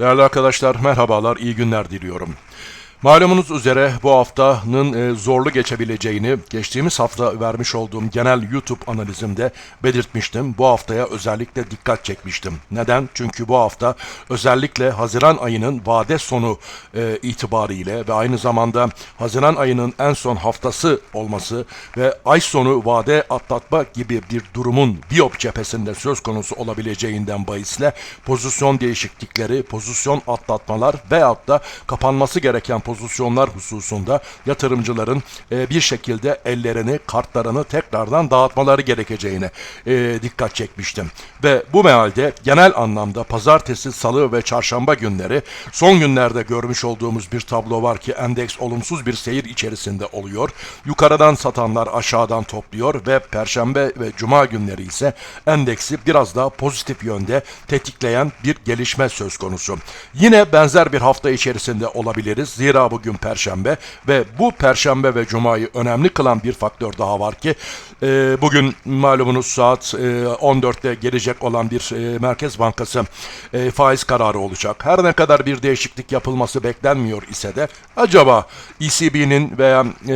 Değerli arkadaşlar merhabalar, iyi günler diliyorum. Malumunuz üzere bu haftanın e, zorlu geçebileceğini geçtiğimiz hafta vermiş olduğum genel YouTube analizimde belirtmiştim. Bu haftaya özellikle dikkat çekmiştim. Neden? Çünkü bu hafta özellikle Haziran ayının vade sonu e, itibariyle ve aynı zamanda Haziran ayının en son haftası olması ve ay sonu vade atlatma gibi bir durumun Biyop cephesinde söz konusu olabileceğinden bahisle pozisyon değişiklikleri, pozisyon atlatmalar veyahut da kapanması gereken pozisyonlar hususunda yatırımcıların e, bir şekilde ellerini, kartlarını tekrardan dağıtmaları gerekeceğine e, dikkat çekmiştim. Ve bu mealde genel anlamda pazartesi, salı ve çarşamba günleri son günlerde görmüş olduğumuz bir tablo var ki endeks olumsuz bir seyir içerisinde oluyor. Yukarıdan satanlar aşağıdan topluyor ve perşembe ve cuma günleri ise endeksi biraz daha pozitif yönde tetikleyen bir gelişme söz konusu. Yine benzer bir hafta içerisinde olabiliriz. Zira bugün perşembe ve bu perşembe ve cumayı önemli kılan bir faktör daha var ki e, bugün malumunuz saat e, 14'te gelecek olan bir e, Merkez Bankası e, faiz kararı olacak. Her ne kadar bir değişiklik yapılması beklenmiyor ise de acaba ECB'nin veya e,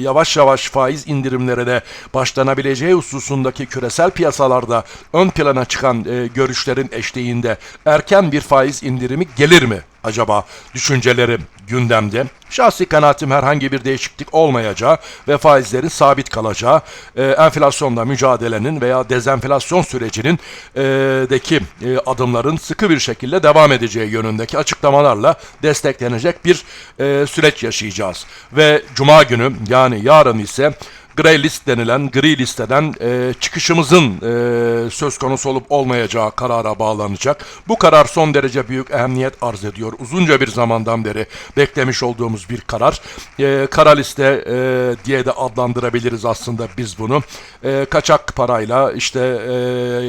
yavaş yavaş faiz indirimlerine başlanabileceği hususundaki küresel piyasalarda ön plana çıkan e, görüşlerin eşliğinde erken bir faiz indirimi gelir mi? Acaba düşüncelerim gündemde. Şahsi kanaatim herhangi bir değişiklik olmayacağı ve faizlerin sabit kalacağı, e, enflasyonla mücadelenin veya dezenflasyon sürecinin e, deki e, adımların sıkı bir şekilde devam edeceği yönündeki açıklamalarla desteklenecek bir e, süreç yaşayacağız. Ve Cuma günü yani yarın ise Grey List denilen gri listeden e, çıkışımızın e, söz konusu olup olmayacağı karara bağlanacak. Bu karar son derece büyük ehemmiyet arz ediyor. Uzunca bir zamandan beri beklemiş olduğumuz bir karar. E, kara liste e, diye de adlandırabiliriz aslında biz bunu. E, kaçak parayla, işte e,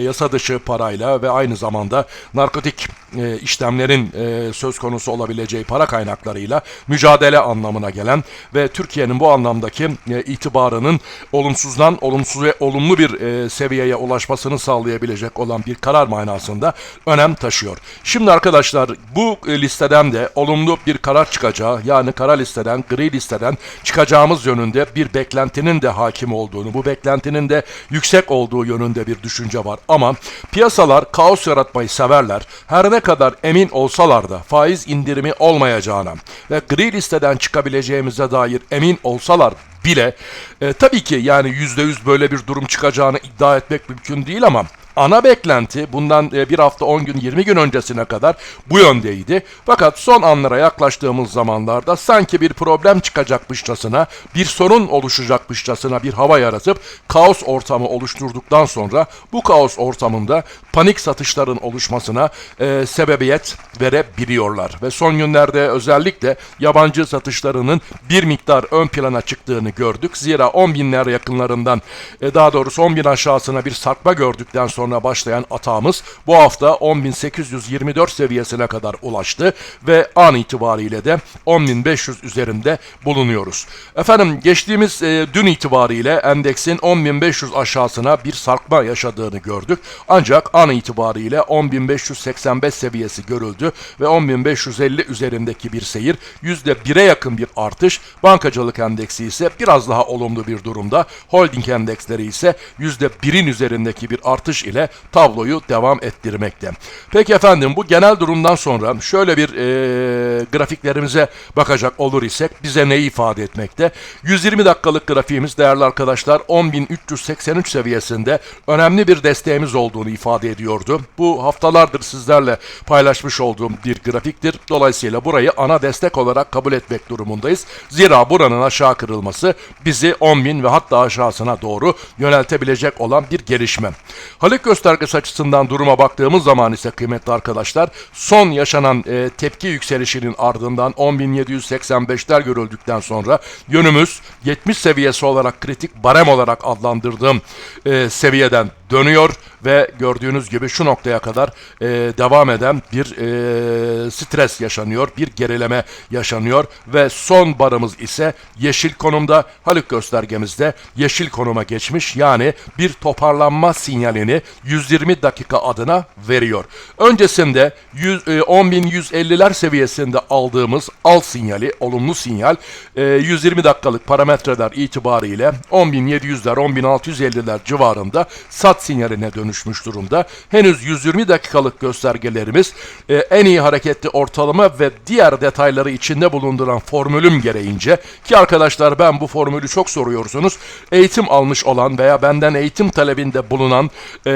yasa dışı parayla ve aynı zamanda narkotik e, işlemlerin e, söz konusu olabileceği para kaynaklarıyla mücadele anlamına gelen ve Türkiye'nin bu anlamdaki e, itibarının olumsuzdan olumsuz ve olumlu bir e, seviyeye ulaşmasını sağlayabilecek olan bir karar manasında önem taşıyor. Şimdi arkadaşlar bu e, listeden de olumlu bir karar çıkacağı yani kara listeden, gri listeden çıkacağımız yönünde bir beklentinin de hakim olduğunu, bu beklentinin de yüksek olduğu yönünde bir düşünce var. Ama piyasalar kaos yaratmayı severler. Her ne kadar emin olsalar da faiz indirimi olmayacağına ve gri listeden çıkabileceğimize dair emin olsalar bile e, tabii ki yani %100 böyle bir durum çıkacağını iddia etmek mümkün değil ama ana beklenti bundan e, bir hafta 10 gün 20 gün öncesine kadar bu yöndeydi. Fakat son anlara yaklaştığımız zamanlarda sanki bir problem çıkacakmışçasına, bir sorun oluşacakmışçasına bir hava yaratıp kaos ortamı oluşturduktan sonra bu kaos ortamında panik satışların oluşmasına e, sebebiyet verebiliyorlar. Ve son günlerde özellikle yabancı satışlarının bir miktar ön plana çıktığını gördük. Zira 10 binler yakınlarından e, daha doğrusu 10 bin aşağısına bir sarkma gördükten sonra başlayan atağımız bu hafta 10.824 seviyesine kadar ulaştı ve an itibariyle de 10.500 üzerinde bulunuyoruz. Efendim geçtiğimiz e, dün itibariyle endeksin 10.500 aşağısına bir sarkma yaşadığını gördük. Ancak an itibariyle 10.585 seviyesi görüldü ve 10.550 üzerindeki bir seyir %1'e yakın bir artış. Bankacılık endeksi ise biraz daha olumlu bir durumda. Holding endeksleri ise %1'in üzerindeki bir artış ile tabloyu devam ettirmekte. Peki efendim bu genel durumdan sonra şöyle bir e, grafiklerimize bakacak olur isek bize neyi ifade etmekte? 120 dakikalık grafiğimiz değerli arkadaşlar 10.383 seviyesinde önemli bir desteğimiz olduğunu ifade ediyordu. Bu haftalardır sizlerle paylaşmış olduğum bir grafiktir. Dolayısıyla burayı ana destek olarak kabul etmek durumundayız. Zira buranın aşağı kırılması bizi 10.000 ve hatta aşağısına doğru yöneltebilecek olan bir gelişme. Halik göstergesi açısından duruma baktığımız zaman ise kıymetli arkadaşlar son yaşanan e, tepki yükselişinin ardından 10.785'ler görüldükten sonra yönümüz 70 seviyesi olarak kritik barem olarak adlandırdığım e, seviyeden dönüyor ve gördüğünüz gibi şu noktaya kadar e, devam eden bir e, stres yaşanıyor, bir gerileme yaşanıyor ve son barımız ise yeşil konumda Haluk göstergemizde yeşil konuma geçmiş yani bir toparlanma sinyalini 120 dakika adına veriyor. Öncesinde 100, e, 10.150'ler seviyesinde aldığımız al sinyali, olumlu sinyal e, 120 dakikalık parametreler itibariyle 10.700'ler, 10.650'ler civarında sat sinyaline dönüşmüş durumda. Henüz 120 dakikalık göstergelerimiz e, en iyi hareketli ortalama ve diğer detayları içinde bulunduran formülüm gereğince ki arkadaşlar ben bu formülü çok soruyorsunuz. Eğitim almış olan veya benden eğitim talebinde bulunan e,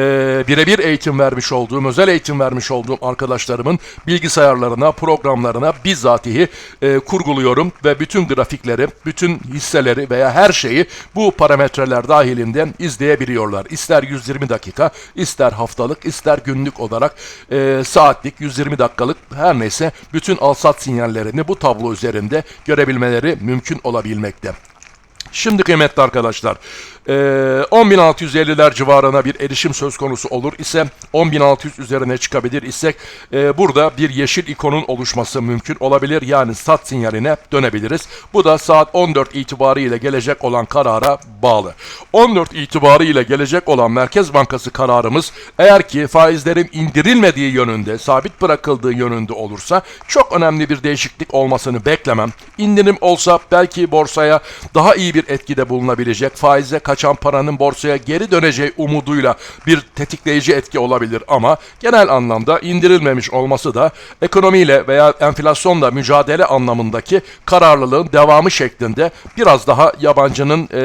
birebir eğitim vermiş olduğum, özel eğitim vermiş olduğum arkadaşlarımın bilgisayarlarına, programlarına bizzatihi e, kurguluyorum ve bütün grafikleri, bütün hisseleri veya her şeyi bu parametreler dahilinden izleyebiliyorlar. İster 120 dakika, ister haftalık, ister günlük olarak e, saatlik 120 dakikalık her neyse bütün al-sat sinyallerini bu tablo üzerinde görebilmeleri mümkün olabilmekte. Şimdi kıymetli arkadaşlar, e, 10.650'ler civarına bir erişim söz konusu olur ise 10.600 üzerine çıkabilir isek e, burada bir yeşil ikonun oluşması mümkün olabilir. Yani sat sinyaline dönebiliriz. Bu da saat 14 itibariyle gelecek olan karara bağlı. 14 itibariyle gelecek olan Merkez Bankası kararımız eğer ki faizlerin indirilmediği yönünde, sabit bırakıldığı yönünde olursa çok önemli bir değişiklik olmasını beklemem. İndirim olsa belki borsaya daha iyi bir etkide bulunabilecek, faize kaçan paranın borsaya geri döneceği umuduyla bir tetikleyici etki olabilir ama genel anlamda indirilmemiş olması da ekonomiyle veya enflasyonla mücadele anlamındaki kararlılığın devamı şeklinde biraz daha yabancının e,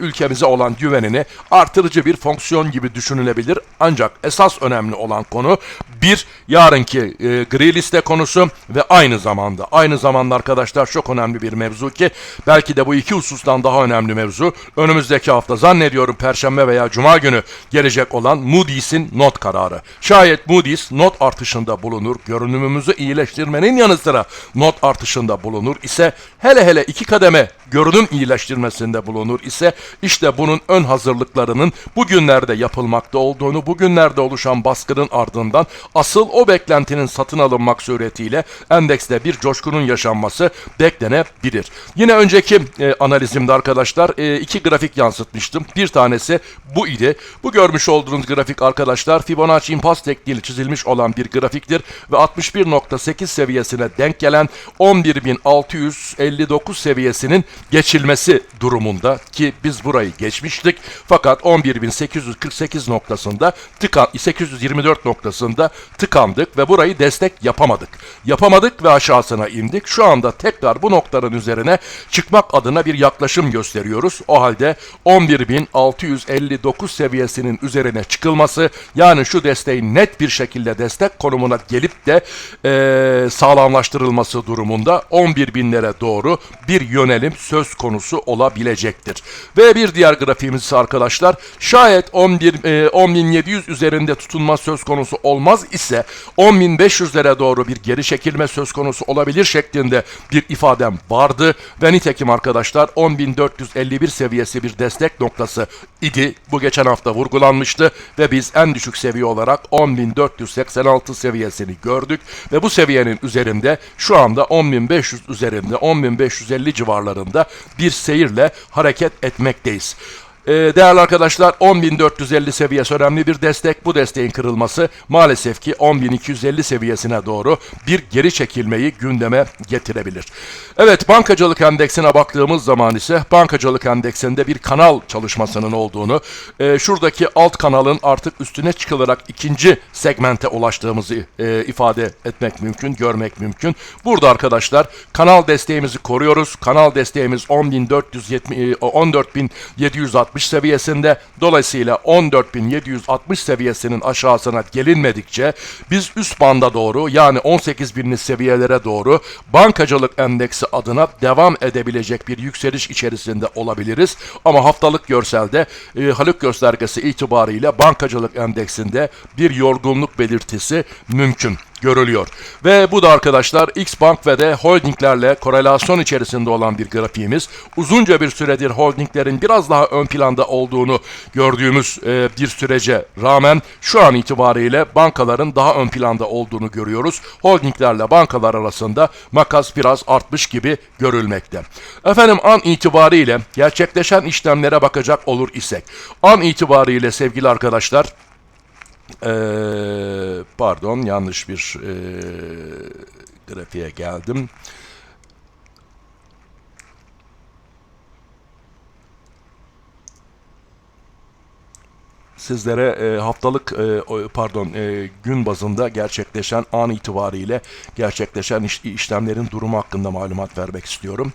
ülkemize olan güvenini artırıcı bir fonksiyon gibi düşünülebilir. Ancak esas önemli olan konu bir yarınki e, gri liste konusu ve aynı zamanda aynı zamanda arkadaşlar çok önemli bir mevzu ki belki de bu iki husustan daha önemli mevzu önümüzdeki hafta zannediyorum perşembe veya cuma günü gelecek olan Moody's'in not kararı. Şayet Moody's not artışında bulunur, görünümümüzü iyileştirmenin yanı sıra not artışında bulunur ise hele hele iki kademe görünüm iyileştirmesinde bulunur ise işte bunun ön hazırlıklarının bugünlerde yapılmakta olduğunu, bugünlerde oluşan baskının ardından asıl o beklentinin satın alınmak suretiyle endekste bir coşkunun yaşanması beklenebilir. Yine önceki e, analizimde arkadaşlar e, iki grafik yansıtmıştım. Bir tanesi bu idi. Bu görmüş olduğunuz grafik arkadaşlar Fibonacci impas tekniğiyle çizilmiş olan bir grafiktir ve 61.8 seviyesine denk gelen 11.659 seviyesinin geçilmesi durumunda ki biz burayı geçmiştik fakat 11.848 noktasında tıkan 824 noktasında tıkandık ve burayı destek yapamadık. Yapamadık ve aşağısına indik. Şu anda tekrar bu noktaların üzerine çıkmak adına bir yaklaşım gösteriyoruz. O halde 11.659 seviyesinin üzerine çıkılması yani şu desteğin net bir şekilde destek konumuna gelip de eee, sağlamlaştırılması durumunda 11.000'lere doğru bir yönelim söz konusu olabilecektir. Ve bir diğer grafiğimiz ise arkadaşlar şayet 11 e, 10.700 üzerinde tutunma söz konusu olmaz ise 10.500'lere doğru bir geri çekilme söz konusu olabilir şeklinde bir ifadem vardı ve nitekim arkadaşlar 10.451 seviyesi bir destek noktası idi. Bu geçen hafta vurgulanmıştı ve biz en düşük seviye olarak 10.486 seviyesini gördük ve bu seviyenin üzerinde şu anda 10.500 üzerinde 10.550 civarlarında bir seyirle hareket etmekteyiz. Ee, değerli arkadaşlar 10.450 seviyesi önemli bir destek. Bu desteğin kırılması maalesef ki 10.250 seviyesine doğru bir geri çekilmeyi gündeme getirebilir. Evet bankacılık endeksine baktığımız zaman ise bankacılık endeksinde bir kanal çalışmasının olduğunu, e, şuradaki alt kanalın artık üstüne çıkılarak ikinci segmente ulaştığımızı e, ifade etmek mümkün, görmek mümkün. Burada arkadaşlar kanal desteğimizi koruyoruz. Kanal desteğimiz 10.470 e, 14.760 seviyesinde. Dolayısıyla 14.760 seviyesinin aşağısına gelinmedikçe biz üst banda doğru yani 18.000'li seviyelere doğru bankacılık endeksi adına devam edebilecek bir yükseliş içerisinde olabiliriz. Ama haftalık görselde e, Haluk göstergesi itibariyle bankacılık endeksinde bir yorgunluk belirtisi mümkün. Görülüyor. Ve bu da arkadaşlar X Bank ve de holdinglerle korelasyon içerisinde olan bir grafiğimiz. Uzunca bir süredir holdinglerin biraz daha ön planda olduğunu gördüğümüz e, bir sürece rağmen şu an itibariyle bankaların daha ön planda olduğunu görüyoruz. Holdinglerle bankalar arasında makas biraz artmış gibi görülmekte. Efendim an itibariyle gerçekleşen işlemlere bakacak olur isek. An itibariyle sevgili arkadaşlar ee, pardon yanlış bir ee, grafiğe geldim. Sizlere e, haftalık e, pardon e, gün bazında gerçekleşen an itibariyle gerçekleşen iş- işlemlerin durumu hakkında malumat vermek istiyorum.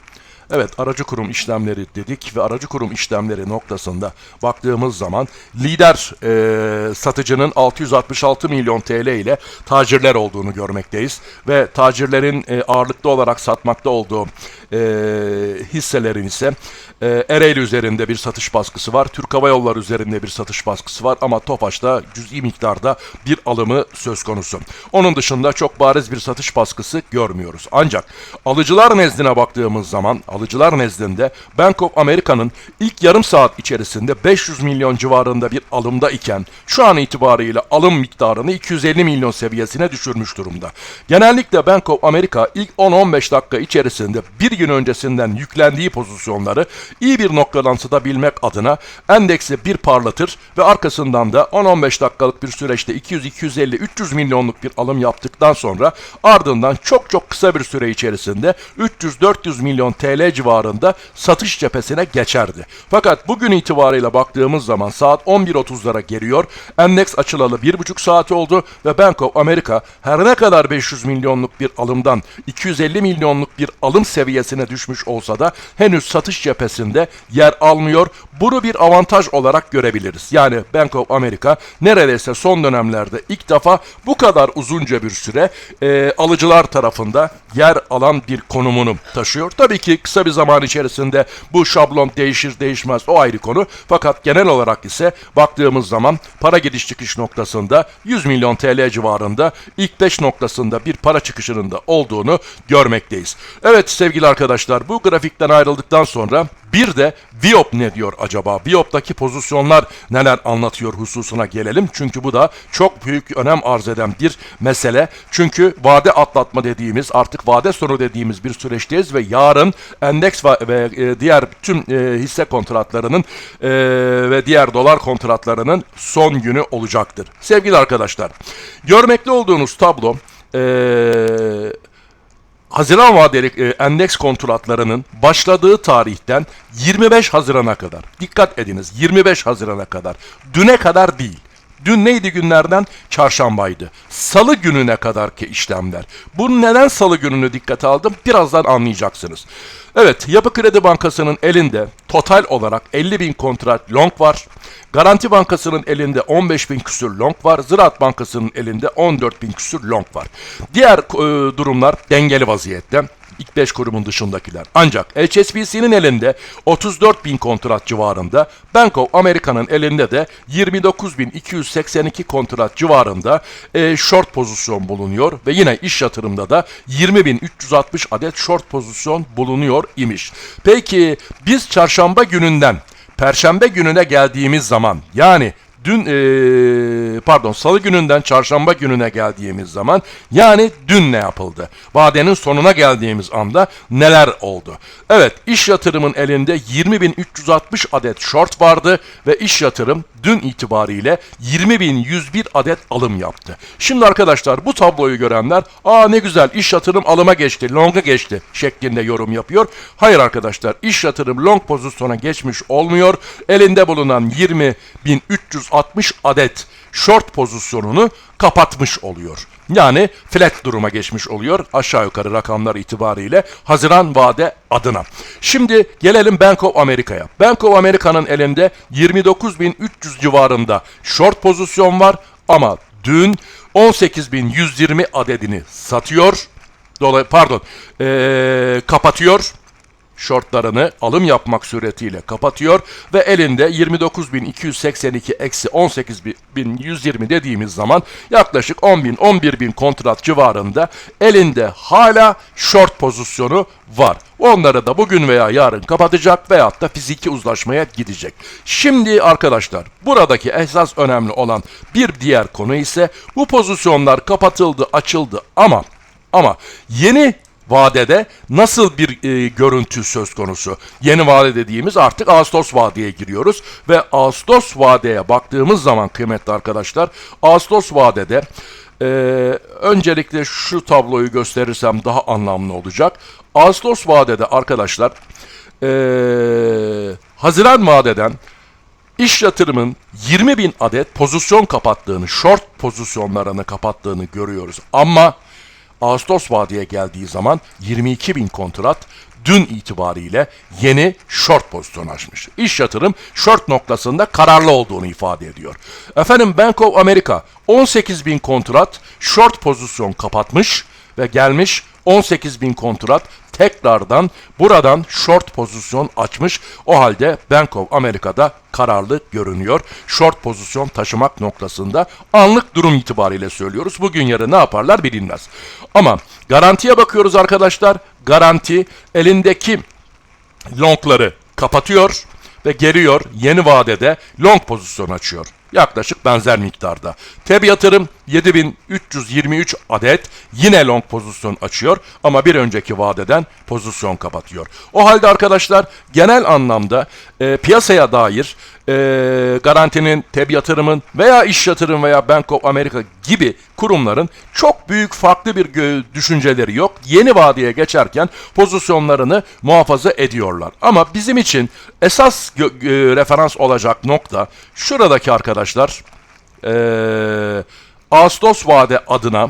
Evet aracı kurum işlemleri dedik ve aracı kurum işlemleri noktasında baktığımız zaman lider e, satıcının 666 milyon TL ile tacirler olduğunu görmekteyiz. Ve tacirlerin e, ağırlıklı olarak satmakta olduğu e, hisselerin ise e, Ereğli üzerinde bir satış baskısı var. Türk Hava Yolları üzerinde bir satış baskısı var ama Tofaş'ta cüz'i miktarda bir alımı söz konusu. Onun dışında çok bariz bir satış baskısı görmüyoruz. Ancak alıcılar nezdine baktığımız zaman alıcılar nezdinde Bank of America'nın ilk yarım saat içerisinde 500 milyon civarında bir alımda iken şu an itibariyle alım miktarını 250 milyon seviyesine düşürmüş durumda. Genellikle Bank of America ilk 10-15 dakika içerisinde bir gün öncesinden yüklendiği pozisyonları iyi bir noktadan satabilmek adına endeksi bir parlatır ve arkasından da 10-15 dakikalık bir süreçte 200, 250, 300 milyonluk bir alım yaptıktan sonra ardından çok çok kısa bir süre içerisinde 300-400 milyon TL civarında satış cephesine geçerdi. Fakat bugün itibariyle baktığımız zaman saat 11.30'lara geliyor. Endeks açılalı 1,5 saat oldu ve Bank of America her ne kadar 500 milyonluk bir alımdan 250 milyonluk bir alım seviyesine düşmüş olsa da henüz satış cephesinde yer almıyor. Bunu bir avantaj olarak görebiliriz. Yani Bank of America neredeyse son dönemlerde ilk defa bu kadar uzunca bir süre e, alıcılar tarafında yer alan bir konumunu taşıyor. Tabii ki kısa bir zaman içerisinde bu şablon değişir değişmez o ayrı konu. Fakat genel olarak ise baktığımız zaman para gidiş çıkış noktasında 100 milyon TL civarında ilk 5 noktasında bir para çıkışının da olduğunu görmekteyiz. Evet sevgili arkadaşlar bu grafikten ayrıldıktan sonra bir de Viop ne diyor acaba? Viop'taki pozisyonlar neler anlatıyor hususuna gelelim. Çünkü bu da çok büyük önem arz eden bir mesele. Çünkü vade atlatma dediğimiz artık vade sonu dediğimiz bir süreçteyiz ve yarın endeks ve, e, diğer tüm e, hisse kontratlarının e, ve diğer dolar kontratlarının son günü olacaktır. Sevgili arkadaşlar görmekte olduğunuz tablo eee Haziran vadeli e, endeks kontratlarının başladığı tarihten 25 Haziran'a kadar. Dikkat ediniz 25 Haziran'a kadar. Düne kadar değil. Dün neydi günlerden? Çarşambaydı. Salı gününe kadar ki işlemler. Bu neden salı gününü dikkate aldım? Birazdan anlayacaksınız. Evet, Yapı Kredi Bankası'nın elinde total olarak 50 bin kontrat long var. Garanti Bankası'nın elinde 15 bin küsür long var. Ziraat Bankası'nın elinde 14 bin küsür long var. Diğer e, durumlar dengeli vaziyette. İlk 5 kurumun dışındakiler. Ancak HSBC'nin elinde 34 bin kontrat civarında, Bank of America'nın elinde de 29.282 kontrat civarında e, short pozisyon bulunuyor ve yine iş yatırımda da 20.360 adet short pozisyon bulunuyor imiş. Peki biz çarşamba gününden Perşembe gününe geldiğimiz zaman yani dün eee, pardon salı gününden çarşamba gününe geldiğimiz zaman yani dün ne yapıldı? Vadenin sonuna geldiğimiz anda neler oldu? Evet iş yatırımın elinde 20.360 adet short vardı ve iş yatırım dün itibariyle 20.101 adet alım yaptı. Şimdi arkadaşlar bu tabloyu görenler aa ne güzel iş yatırım alıma geçti, longa geçti şeklinde yorum yapıyor. Hayır arkadaşlar iş yatırım long pozisyona geçmiş olmuyor. Elinde bulunan 20.360 adet short pozisyonunu kapatmış oluyor. Yani flat duruma geçmiş oluyor aşağı yukarı rakamlar itibariyle Haziran vade adına. Şimdi gelelim Bank of America'ya. Bank of America'nın elinde 29.300 civarında short pozisyon var ama dün 18.120 adedini satıyor. Dolay pardon ee, kapatıyor shortlarını alım yapmak suretiyle kapatıyor ve elinde 29.282 eksi 18.120 dediğimiz zaman yaklaşık 10.000 11.000 kontrat civarında elinde hala short pozisyonu var. Onları da bugün veya yarın kapatacak veyahut da fiziki uzlaşmaya gidecek. Şimdi arkadaşlar buradaki esas önemli olan bir diğer konu ise bu pozisyonlar kapatıldı, açıldı ama ama yeni vadede nasıl bir e, görüntü söz konusu? Yeni vade dediğimiz artık Ağustos vadeye giriyoruz ve Ağustos vadeye baktığımız zaman kıymetli arkadaşlar Ağustos vadede e, öncelikle şu tabloyu gösterirsem daha anlamlı olacak. Ağustos vadede arkadaşlar e, Haziran vadeden İş yatırımın 20 bin adet pozisyon kapattığını, short pozisyonlarını kapattığını görüyoruz. Ama Ağustos vadeye geldiği zaman 22 bin kontrat dün itibariyle yeni short pozisyon açmış. İş yatırım short noktasında kararlı olduğunu ifade ediyor. Efendim Bank of America 18 bin kontrat short pozisyon kapatmış ve gelmiş 18 bin kontrat tekrardan buradan short pozisyon açmış. O halde Bank of America'da kararlı görünüyor. Short pozisyon taşımak noktasında anlık durum itibariyle söylüyoruz. Bugün yarın ne yaparlar bilinmez. Ama garantiye bakıyoruz arkadaşlar. Garanti elindeki longları kapatıyor ve geliyor yeni vadede long pozisyon açıyor. Yaklaşık benzer miktarda. TEB yatırım 7323 adet yine long pozisyon açıyor ama bir önceki vadeden pozisyon kapatıyor. O halde arkadaşlar genel anlamda e, piyasaya dair e, garantinin, TEB yatırımın veya iş yatırım veya Bank of America gibi kurumların çok büyük farklı bir düşünceleri yok. Yeni vadeye geçerken pozisyonlarını muhafaza ediyorlar. Ama bizim için esas referans olacak nokta şuradaki arkadaşlar. Eee Ağustos vade adına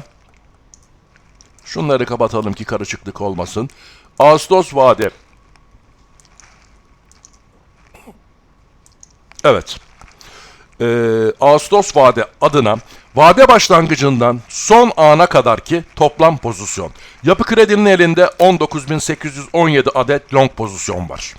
şunları kapatalım ki karışıklık olmasın. Ağustos vade Evet. Ee, Ağustos vade adına vade başlangıcından son ana kadar ki toplam pozisyon. Yapı Kredi'nin elinde 19.817 adet long pozisyon var.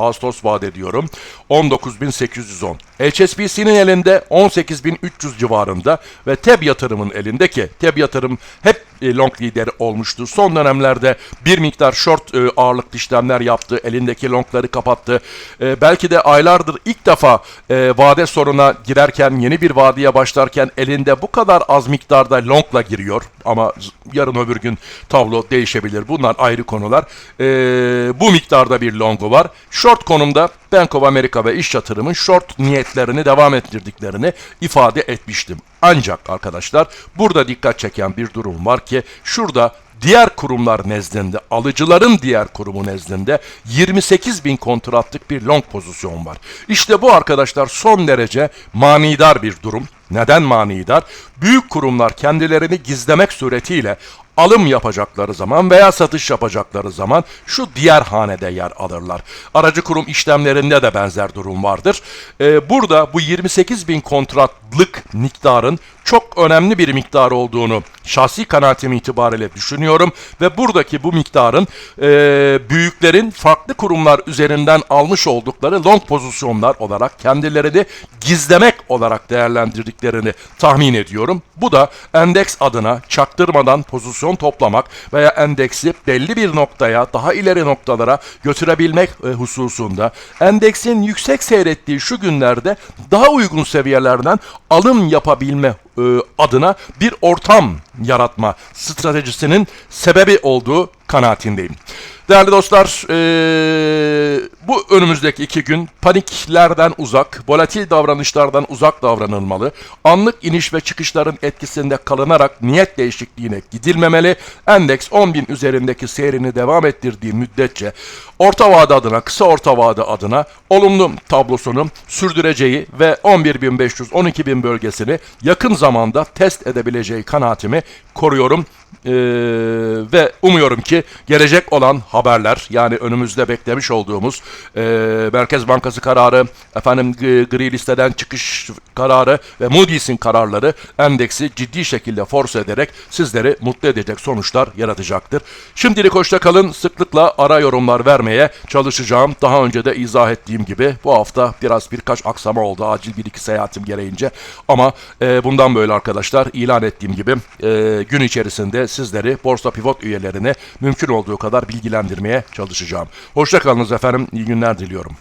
Ağustos vaat diyorum. 19.810. HSBC'nin elinde 18.300 civarında ve TEB yatırımın elinde ki TEB yatırım hep e, long lideri olmuştu. Son dönemlerde bir miktar short e, ağırlıklı işlemler yaptı. Elindeki longları kapattı. E, belki de aylardır ilk defa e, vade soruna girerken yeni bir vadeye başlarken elinde bu kadar az miktarda longla giriyor. Ama yarın öbür gün tablo değişebilir. Bunlar ayrı konular. E, bu miktarda bir longu var. Short konumda Bank of America ve iş yatırımın short niyetlerini devam ettirdiklerini ifade etmiştim. Ancak arkadaşlar burada dikkat çeken bir durum var ki şurada diğer kurumlar nezdinde, alıcıların diğer kurumu nezdinde 28 bin kontratlık bir long pozisyon var. İşte bu arkadaşlar son derece manidar bir durum. Neden manidar? Büyük kurumlar kendilerini gizlemek suretiyle alım yapacakları zaman veya satış yapacakları zaman şu diğer hanede yer alırlar. Aracı kurum işlemlerinde de benzer durum vardır. Ee, burada bu 28 bin kontratlık miktarın çok önemli bir miktar olduğunu şahsi kanaatim itibariyle düşünüyorum ve buradaki bu miktarın e, büyüklerin farklı kurumlar üzerinden almış oldukları long pozisyonlar olarak kendilerini gizlemek olarak değerlendirdiklerini tahmin ediyorum. Bu da endeks adına çaktırmadan pozisyon toplamak veya endeksi belli bir noktaya daha ileri noktalara götürebilmek e, hususunda. Endeksin yüksek seyrettiği şu günlerde daha uygun seviyelerden alım yapabilme e, adına bir ortam yaratma stratejisinin sebebi olduğu kanaatindeyim. Değerli dostlar, e, bu önümüzdeki iki gün paniklerden uzak, volatil davranışlardan uzak davranılmalı. Anlık iniş ve çıkışların etkisinde kalınarak niyet değişikliğine gidilmemeli. Endeks 10.000 üzerindeki seyrini devam ettirdiği müddetçe orta vade adına, kısa orta vade adına olumlu tablosunu sürdüreceği ve 11.500-12.000 bölgesini yakın zamanda test edebileceği kanaatimi koruyorum. Ee, ve umuyorum ki gelecek olan haberler yani önümüzde beklemiş olduğumuz e, Merkez Bankası kararı, efendim gri listeden çıkış kararı ve Moody's'in kararları endeksi ciddi şekilde force ederek sizleri mutlu edecek sonuçlar yaratacaktır. Şimdilik hoşça kalın. Sıklıkla ara yorumlar vermeye çalışacağım. Daha önce de izah ettiğim gibi bu hafta biraz birkaç aksama oldu acil bir iki seyahatim gereğince. Ama e, bundan böyle arkadaşlar ilan ettiğim gibi e, gün içerisinde sizleri Borsa Pivot üyelerine mümkün olduğu kadar bilgilendirmeye çalışacağım. Hoşça kalınız efendim. İyi günler diliyorum.